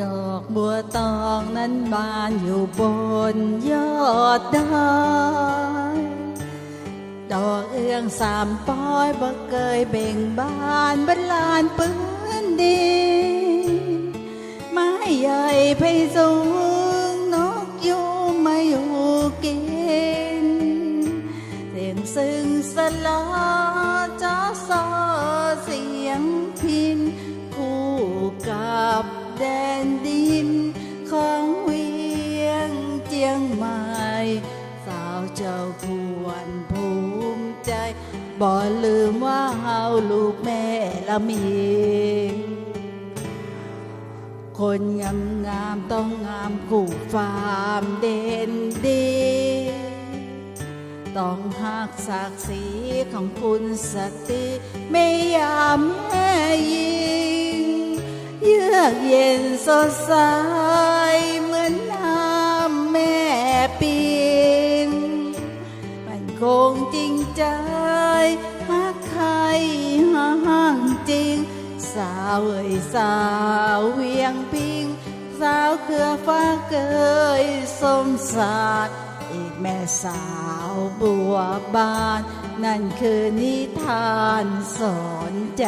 ดอกบัวตองนั้นบานอยู่บนยอดดอยดอกเอื้องสามป้อยบ่เคยเบ่งบานบรรลานปืนดินไม้ใหญ่ไพสูงนกยูงมาอยู่กิน เสียงซึ่งสลอจอซอเสียงพิน กับแดนดินของเวียงเจียงใหม่สาวเจ้าพวนภูมิใจบ่ลืมว่าเฮาลูกแม่ละมีคนงามงามต้องงามคู่ฟามเด่นดี ต้องหักศักดิ์ศรีของคุณสตรีไม่ยามแม่ยิง เยือกเย็นสดใสเหมือนน้ำแม่ปิงมันคงจริงใจหักใครห่างจริง สาวเอ่ยสาวเวียงพิง สาวเครือฟ้าเกยสมศารอีกแม่สาวบัวบาน นั่นคือนิทานสอนใจ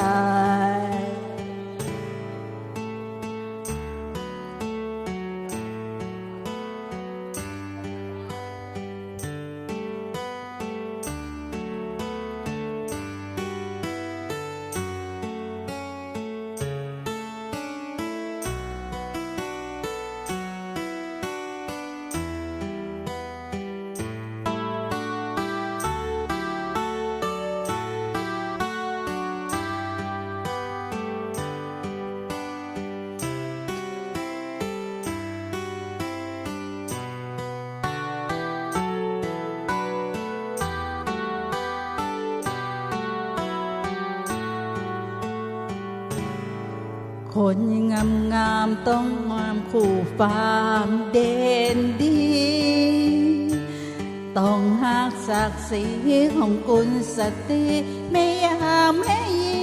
คนงามงามๆต้องงามคู่ฟามเด่นดี ต้องหักศักดิ์ศรีของคุณสตรีไม่ยามให้ยิ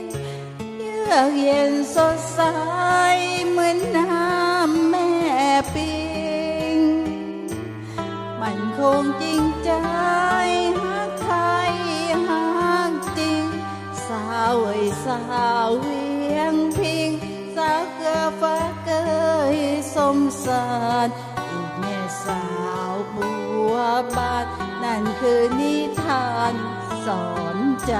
งเยือกเย็นสดใสเหมือนน้ำแม่ปิงมันคงจริงใจ สารอีกแม่สาวบัวบาน นั่นคือนิทานสอนใจ